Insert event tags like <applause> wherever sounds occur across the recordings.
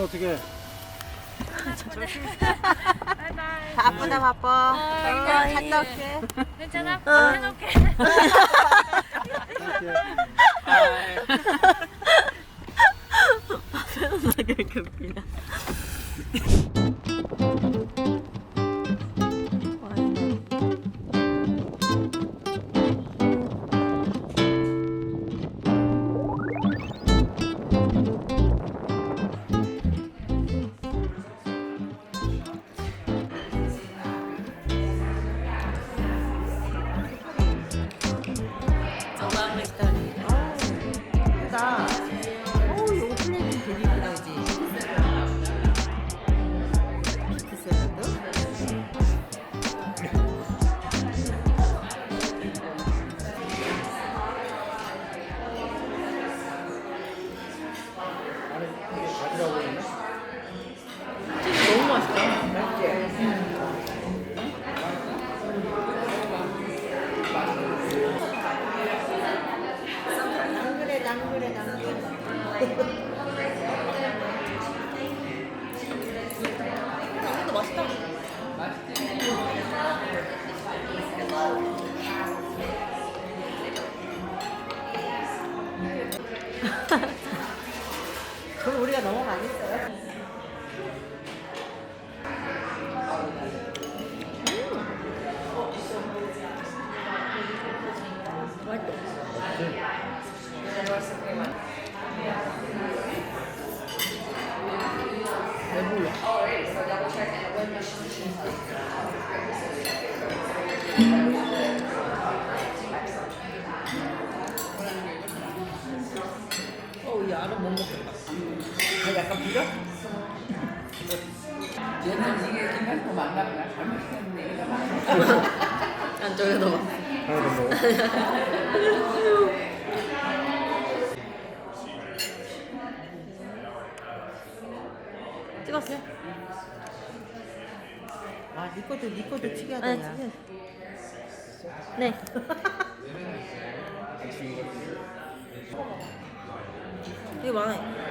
점심은 어떻게? 바쁘다 바빠. 그냥 갔다 올게. 괜찮아? 어. 해놓게. 되게 이렇게. <laughs> <laughs> 예쁘다. 특이하다 네, 야. <laughs> 네. 이거 많아요.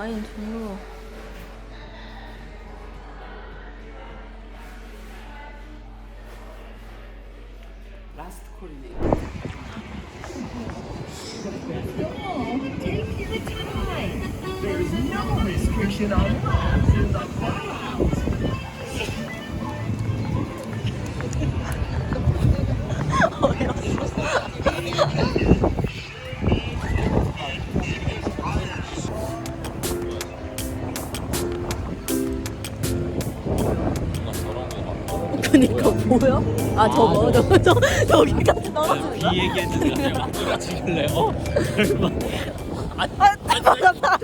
와인 종류. 라스트 콜이네. 그니까 뭐야? 아 저거 저거 저 저기까지 떨어지는 이 얘기했는데 내가 목소리가 지길래 어? 설마 아, 딱 맞았다.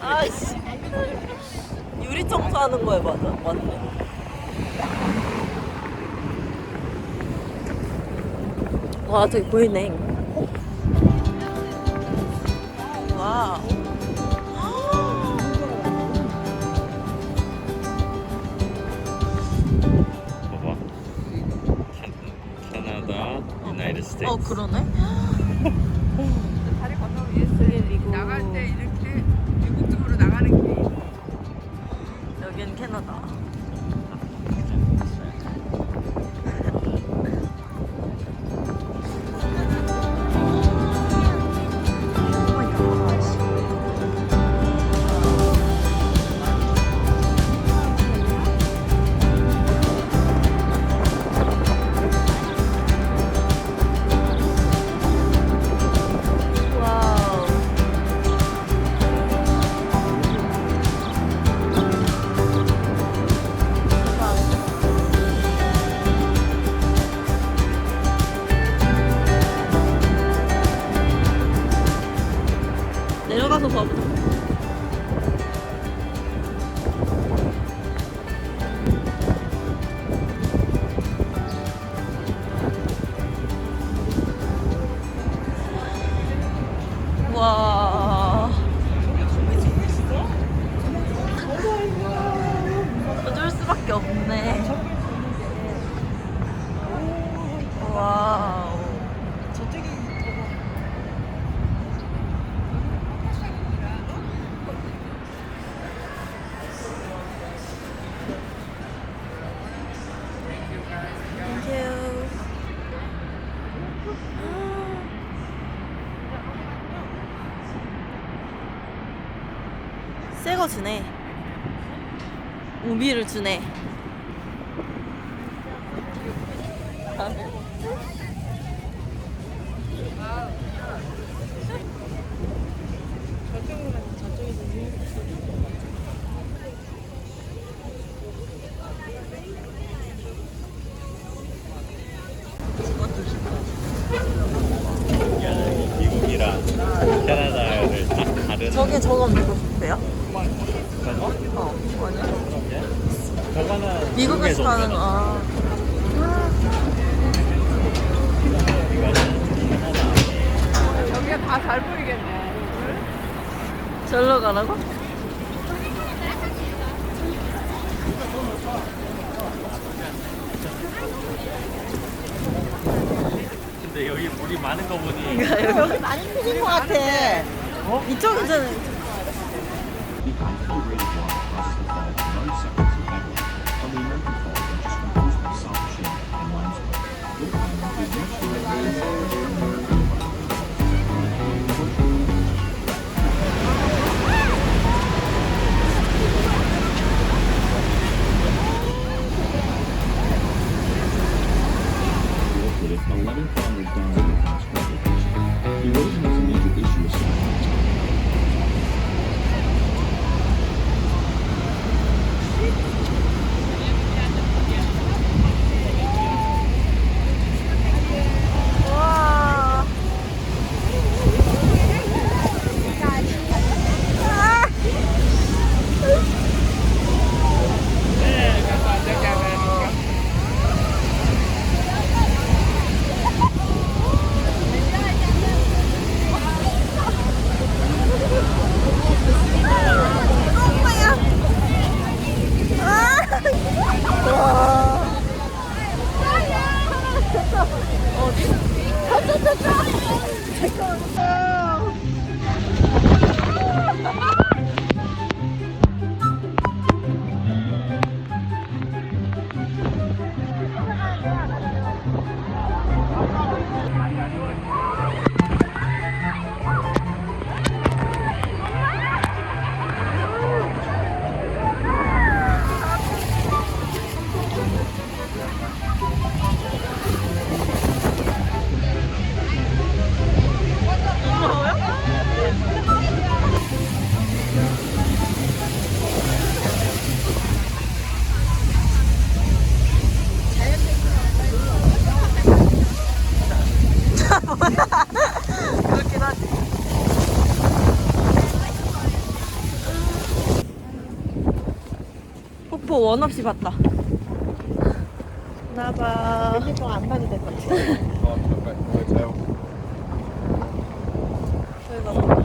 아씨. 유리 청소하는 거에 맞아. 맞네. 와, 저기 보이네. 와. 유 새거 주네. 우비를 주네. 미국이랑 캐나다를 딱 다른 저게 저건 누구 배야? 저거? 어, 아니야. 예? 저거는 미국에서 파는 거. 아. 여기가 다 잘 보이겠네. 절로 가라고? 근데 여기 물이 많은 거 보니 그러니까 여기 많이 틀린 것 같아. 좀 The 폭포 원 없이 봤다. 나봐. 안 봐도 될 것 같아. 저희 가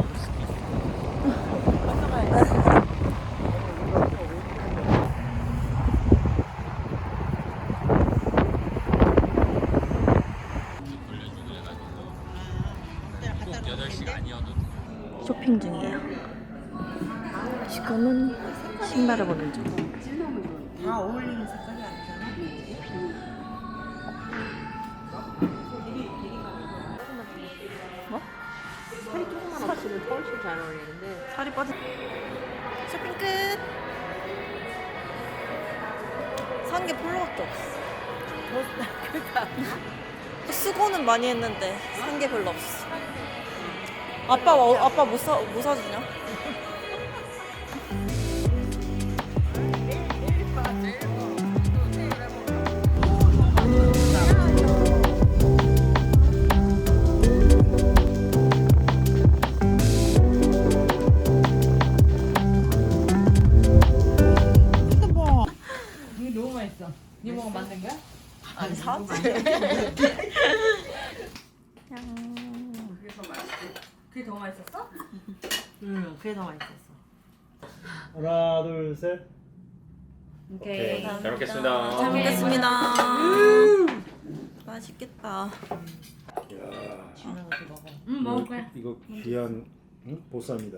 산게 별로밖에 없어. 그러니까 <laughs> 수고는 많이 했는데 산 게 별로 없어. 아빠 와- 아빠 뭐 사, 뭐 사주냐? 오케이. 잘 먹겠습니다. 잘 먹겠습니다. 맛있겠다. 응 먹을 거야. 이거 귀한 응? 보쌈이다.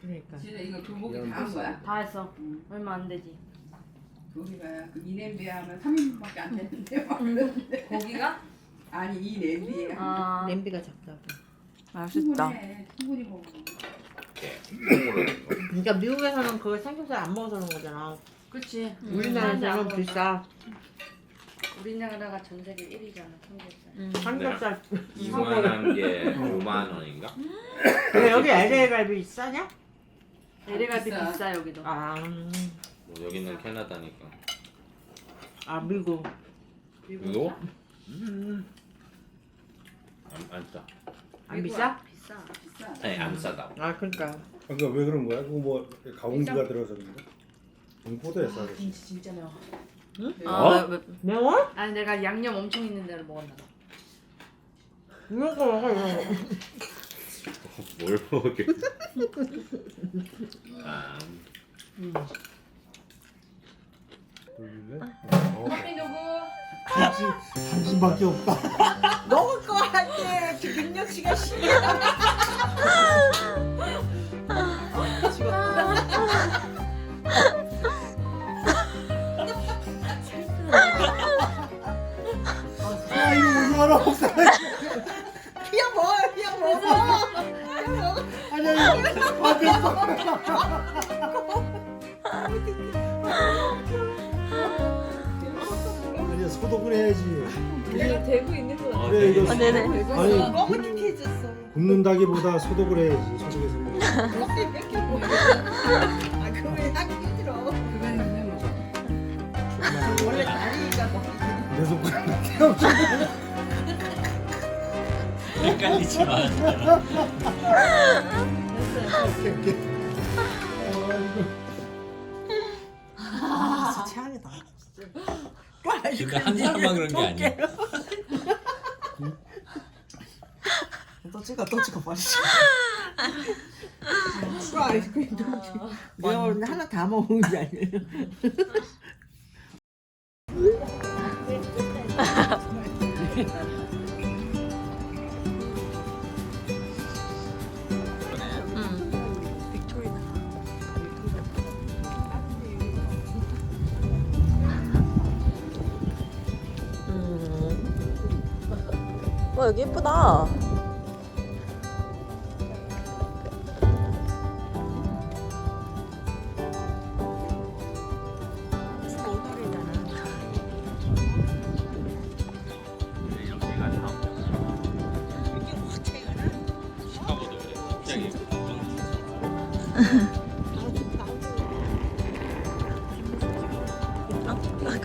그러니까. 진짜 이거 교복이 다 한 거야? 다 했어. 얼마 안 되지. 교복이가 그 이 냄비에 하면 3인분밖에 안 되는데 막 그러는데. 고기가? 아니 이 냄비에 아. 냄비가 작다고. 맛있다. 충분해. 충분히 먹어. 그러니까 미국에서는 그걸 삼겹살 안 먹어서 그런 거잖아. 그렇지. 우리나라에서는 비싸. 우리나라가 전 세계 1위잖아 삼겹살. 음, 삼겹살. 이만한 게 5만 원인가? 왜 여기 LA 갈비 싸냐? LA갈비 비싸. 비싸 여기도. 아, 음. 뭐 여기는 캐나다니까. 아 미국. 이거? 안, 안 싸. 안 비싸? 비싸. 비싸. 아니 안 싸다. 아 그러니까. 그러니까 왜 그런 거야? 그거 뭐 가공기가 들어서 그런가? 공포도에 싸. 김치 진짜 매워. 아, 왜, 왜, 매워? 아니 내가 양념 엄청 있는 데를 먹었나 봐. 이런 거 먹어 이런 거. <laughs> 뭘 먹게? 아, 돌릴래? 커피 누구? 당신밖에 없다. <laughs> 먹을 거 할때 김력 씨가 싫어. 아니 먹으니해졌어 굽는다기보다 소독을 해야지 소독해서 먹어. 아 그러면 하기 힘들어. 그거는 뭐 원래 다리가 먹. 내 손가락밖에 없어. 헷갈리지 마. 아, 최악이다. 근데 한 사람만 그런 게 아니야. 또 찍어, <laughs> 또 찍어 버리자. 또 아이스크림 또 찍어. 내가 오늘 하나 다 먹은 게 아니에요. 응. 빅토리아. 음. 와, 여기 예쁘다.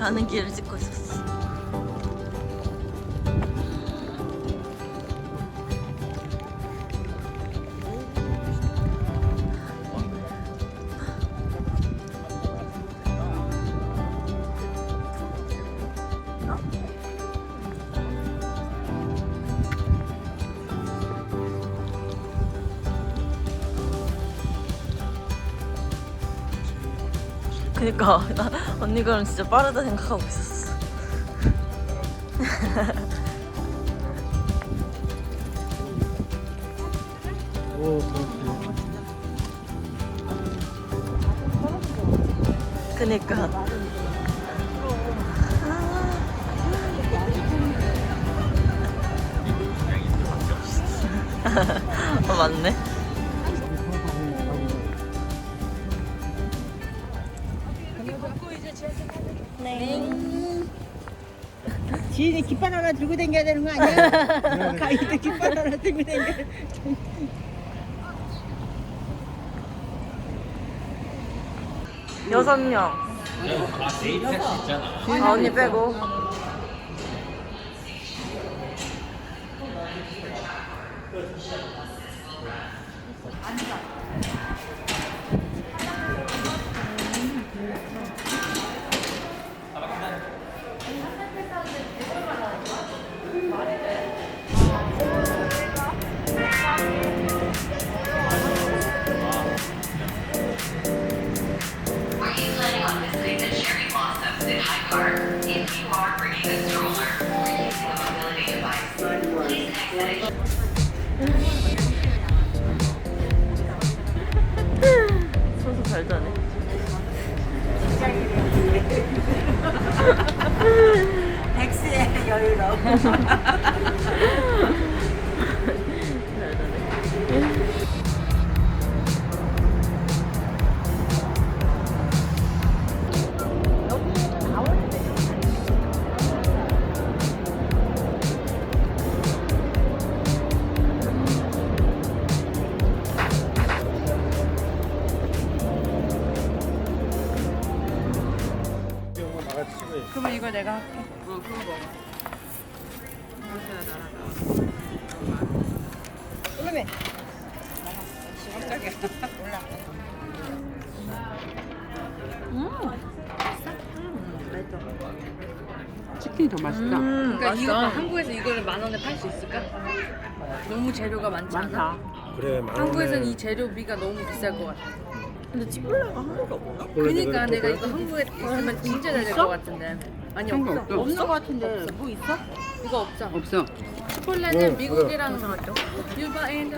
가는 길을 찍고 있었어. 그니까 나 언니 그럼 진짜 빠르다 생각하고 있었어. 오. 그니까. <laughs> 어 맞네. 지인이 깃발 하나 들고 다녀야 되는 거 아니야? 가이드 깃발 하나 들고 다녀. 여섯 명. 아. 아 언니 빼고. 이거 Taxi, yo, you know. 맛있다. 그러니까 이거 한국에서 이거를 만 원에 팔 수 있을까? 너무 재료가 많지 않아? 그래 만 한국에서는 원에 이 재료비가 너무 비쌀 것 같아. 근데 찌뿔레가 한국에 없나? 그러니까 내가 이거 한국에 있으면 진짜 잘 될 것 같은데. 아니 한국 없어. 없어. 없는 거 같은데 뭐 있어? 이거 없어. 없어. 치폴레는 어, 미국이랑 유바 앤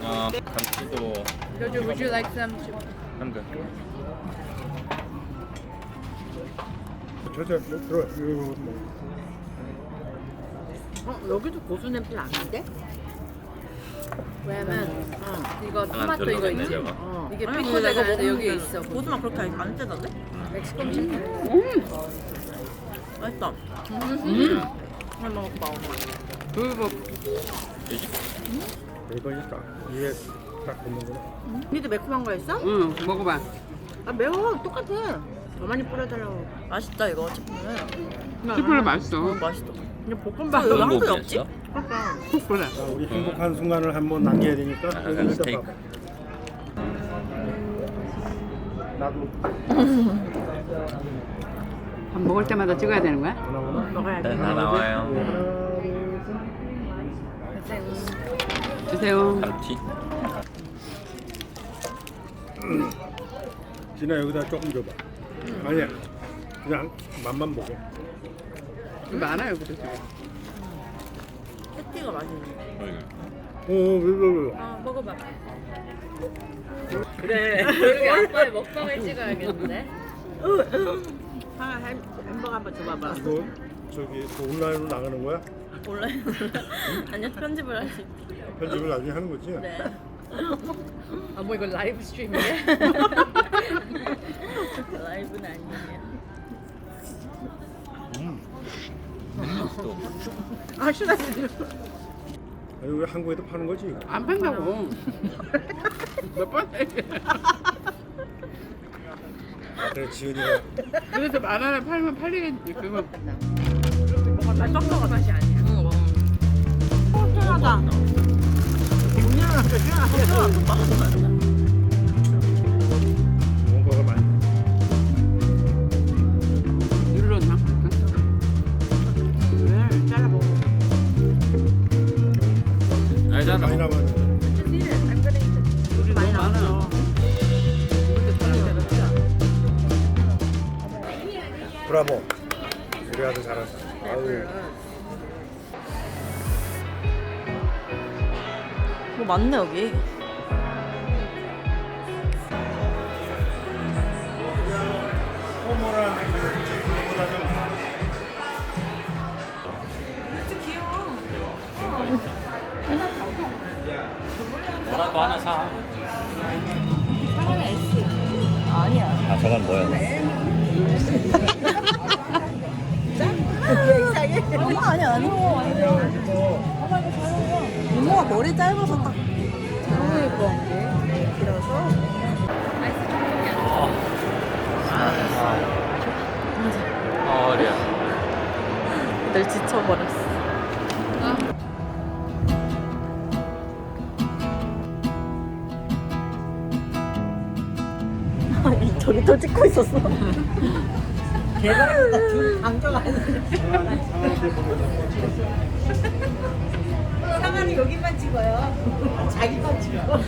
어, 감치도 would you like some? 한근. 저저 뭐 들어 이거 뭐. 어 여기도 고수 냄새 나는데? 왜냐면 어, 이거 토마토 이거 있지? 저거. 어. 이게 아니, 근데 여기에 먹었는데 있어. 고수만 그렇게 안 떼던데? 멕시코 음식. 맛있다. 음. 잘 먹었다 엄마. 그거 이거 있다 이게 딱 붙는구나 니도 매콤한 거 있어? 응 먹어봐. 아 매워 똑같아 더 많이 뿌려달라고 맛있다 이거 찌뿔레. 치폴레 맛있어. 어 맛있어. 그냥 볶음밥 어떤 한국에 없지? 고기였어? 치폴레. 자, 우리 행복한 순간을 한번 남겨야 되니까 아, 여기 스테이크. 나도 <laughs> 밥 먹을 때마다 찍어야 되는 거야? 먹어야 네, 돼다 나와요. 주세요. 감치. 진아 여기다 조금 줘봐 아니야 그냥 맛만 보게 많아요 그래서. 패티가 맛있네. 어 이거 아 먹어봐. 그래. <laughs> 우리 아빠의 먹방을 찍어야겠는데. 하나 햄- 햄버거 한번 줘봐봐 이거 저기 그 온라인으로 나가는 거야? 원래 <laughs> 아니요 편집을 할 수 있게. 편집을 나중에 하는 거지? 네. 아뭐 이거 라이브 스트리밍이야? <laughs> 라이브는 아니에요. 음. 또아 싫어 아니 왜 한국에도 파는 거지? 안 판다고. 몇 번? 아, 그래 지은이가 그래서 만 원에 팔면 팔리겠지. 그거 맛 섞어가 맛이 아니야. 응, 와. 시원하다 뭔가가 많이 남았는데 우리 너무 많아. 브라보. 우리 아들 잘한다. 아유. 뭐 많네 여기. 호모란 그거보다 좀 뭐라도 하나 사. 아니야. 아 저건 뭐야? 엄마 아니야 아니야. 이모가 머리 짧아서 딱. 너무 예뻐. 길어서. 어려. 늘 지쳐버렸어. 저기 또 찍고 있었어. 대박이다 둘 강조가 상아는 여기만 찍어요. 자기만 찍어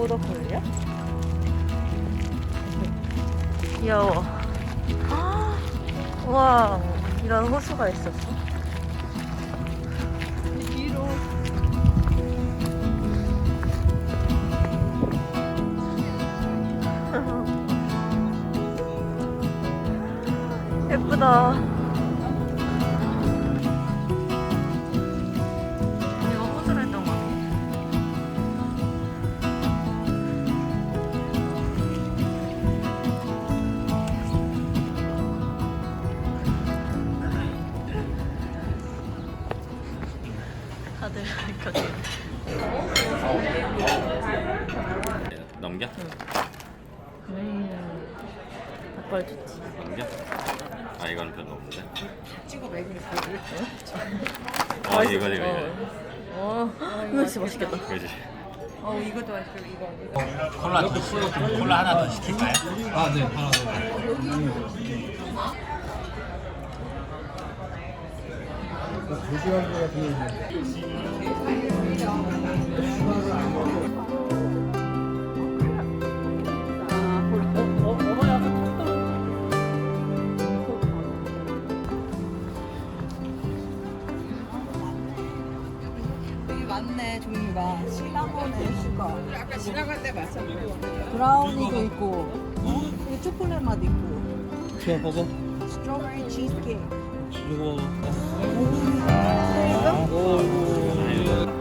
보더콜이야? 귀여워. 와 이런 호수가 있었어? 넘겨? 음. 닭발 좋지. 넘겨? 아 이건 별로 없는데. 찍어 먹으면 되지. 어 이거 이거 이거. 어, 이거 진짜 맛있겠다. 그지. 어 이것도 맛있고 이거. 콜라 콜라 하나 더 시킬까요? 아 네. 하나 더. 조시한 거 같은 거 아까 지나갈 때 봤어. 브라우니도 있고 어? 여기 초콜릿 맛 있고 이거 먹어. 스트로베리 치즈케이크 이거 먹어. 아, 오 이거.